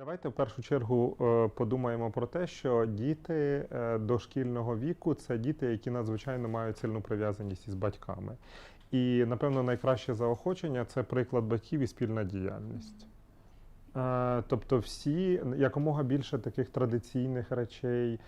Давайте в першу чергу е, подумаємо про те, що діти е, дошкільного віку це діти, які надзвичайно мають сильну прив'язаність із батьками. І, напевно, найкраще заохочення це приклад батьків і спільна діяльність. Е, Тобто, всі якомога більше таких традиційних речей,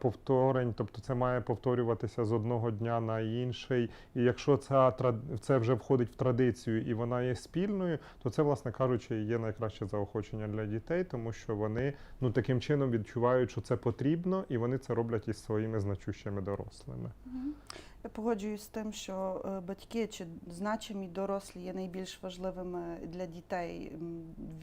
повторень, тобто це має повторюватися з одного дня на інший. І якщо ця це вже входить в традицію і вона є спільною, то це, власне кажучи, є найкраще заохочення для дітей, тому що вони ну таким чином відчувають, що це потрібно, і вони це роблять із своїми значущими дорослими. Я погоджуюсь з тим, що е, батьки чи значимі дорослі є найбільш важливими для дітей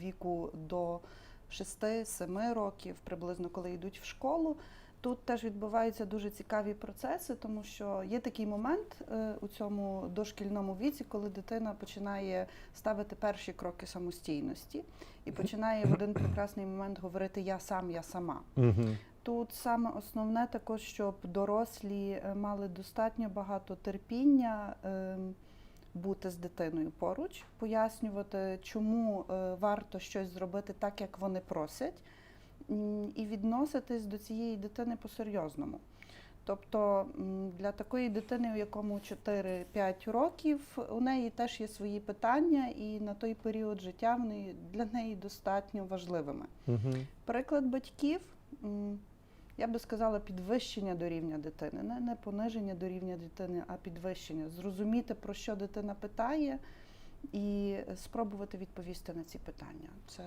віку до 6-7 років, приблизно коли йдуть в школу. Тут теж відбуваються дуже цікаві процеси, тому що є такий момент е, у цьому дошкільному віці, коли дитина починає ставити перші кроки самостійності і починає в один прекрасний момент говорити Я сам, я сама. Тут саме основне також, щоб дорослі е, мали достатньо багато терпіння ем, бути з дитиною поруч, пояснювати, чому е, варто щось зробити так, як вони просять, і відноситись до цієї дитини по-серйозному. Тобто для такої дитини, у якому 4-5 років, у неї теж є свої питання, і на той період життя вони для неї достатньо важливими. Угу. Приклад батьків, я би сказала, підвищення до рівня дитини. Не, не пониження до рівня дитини, а підвищення. Зрозуміти, про що дитина питає, і спробувати відповісти на ці питання. Це,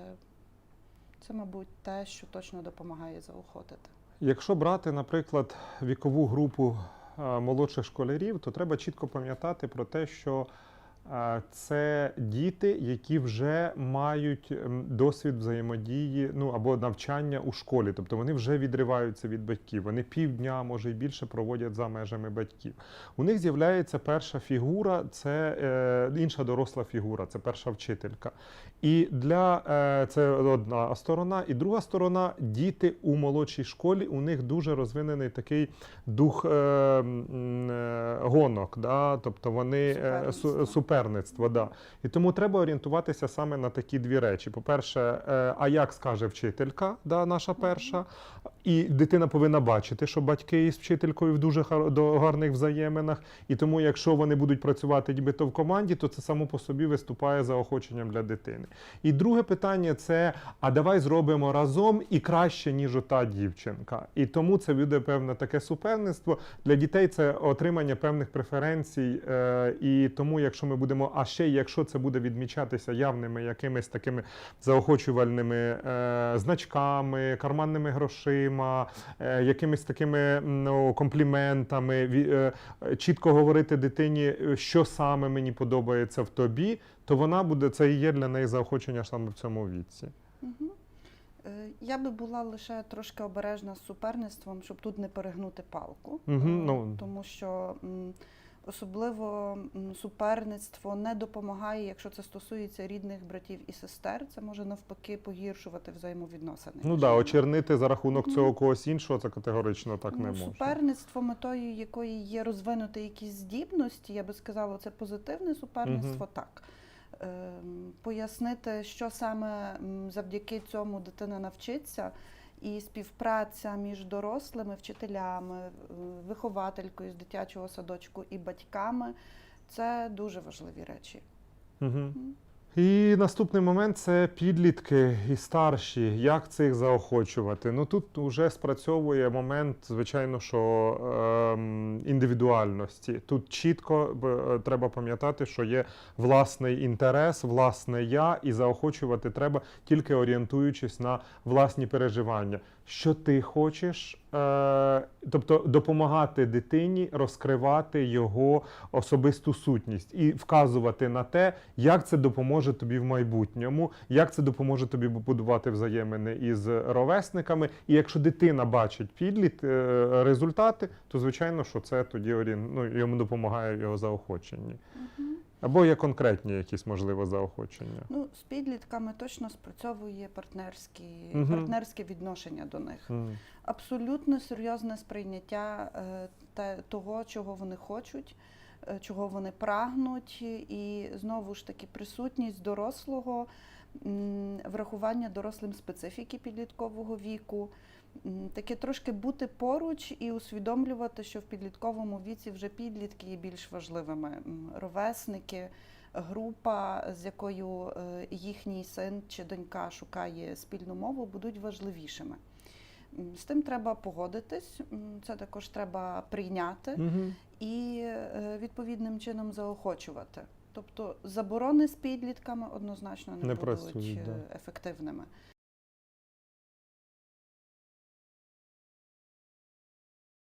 це мабуть, те, що точно допомагає заохотити. Якщо брати, наприклад, вікову групу е, молодших школярів, то треба чітко пам'ятати про те, що це діти, які вже мають досвід взаємодії, ну або навчання у школі, тобто вони вже відриваються від батьків. Вони півдня, може й більше проводять за межами батьків. У них з'являється перша фігура, це е, інша доросла фігура, це перша вчителька. І для е, це одна сторона, і друга сторона діти у молодшій школі. У них дуже розвинений такий дух е, е, гонок, да? тобто вони е, Суперництво. су, суперництво. Да. І тому треба орієнтуватися саме на такі дві речі. По-перше, е, а як скаже вчителька, да, наша перша, і дитина повинна бачити, що батьки із вчителькою в дуже гарних взаєминах. І тому, якщо вони будуть працювати нібито в команді, то це само по собі виступає заохоченням для дитини. І друге питання це: а давай зробимо разом і краще, ніж ота дівчинка. І тому це буде певне таке суперництво. Для дітей це отримання певних преференцій. Е, і тому, якщо ми будемо, а ще якщо це буде відмічатися явними якимись такими заохочувальними е, значками, карманними грошима, е, якимись такими ну, компліментами, ві- е, е, чітко говорити дитині, е, що саме мені подобається в тобі, то вона буде це і є для неї заохочення саме в цьому віці. Е, Я би була лише трошки обережна з суперництвом, щоб тут не перегнути палку. Е, ну. Тому що особливо суперництво не допомагає, якщо це стосується рідних братів і сестер. Це може навпаки погіршувати взаємовідносини. Ну да, очернити за рахунок цього когось іншого, це категорично так не Ну, можна. Суперництво, метою якої є розвинути якісь здібності, я би сказала, це позитивне суперництво, так. Ем, Пояснити, що саме завдяки цьому дитина навчиться, і співпраця між дорослими, вчителями, е, вихователькою з дитячого садочку і батьками це дуже важливі речі. Угу. І наступний момент це підлітки і старші. Як цих заохочувати? Ну тут вже спрацьовує момент, звичайно, що ем, індивідуальності. Тут чітко б, е, треба пам'ятати, що є власний інтерес, власне я, і заохочувати треба тільки орієнтуючись на власні переживання. Що ти хочеш, е, тобто допомагати дитині розкривати його особисту сутність і вказувати на те, як це допоможе тобі в майбутньому, як це допоможе тобі будувати взаємини із ровесниками. І якщо дитина бачить підліт е, результати, то звичайно, що це тоді орієн... ну, йому допомагає його заохоченні. Або є конкретні якісь можливо заохочення. Ну, з підлітками точно спрацьовує партнерські, Мгм. партнерське відношення до них. М. абсолютно серйозне сприйняття е, те, того, чого вони хочуть, е, чого вони прагнуть, і знову ж таки присутність дорослого м, врахування дорослим специфіки підліткового віку. Таке трошки бути поруч і усвідомлювати, що в підлітковому віці вже підлітки є більш важливими. Ровесники, група, з якою е, їхній син чи донька шукає спільну мову, будуть важливішими. З тим треба погодитись, це також треба прийняти Угу. і е, відповідним чином заохочувати. Тобто заборони з підлітками однозначно не, Не будуть працюють, е, ефективними.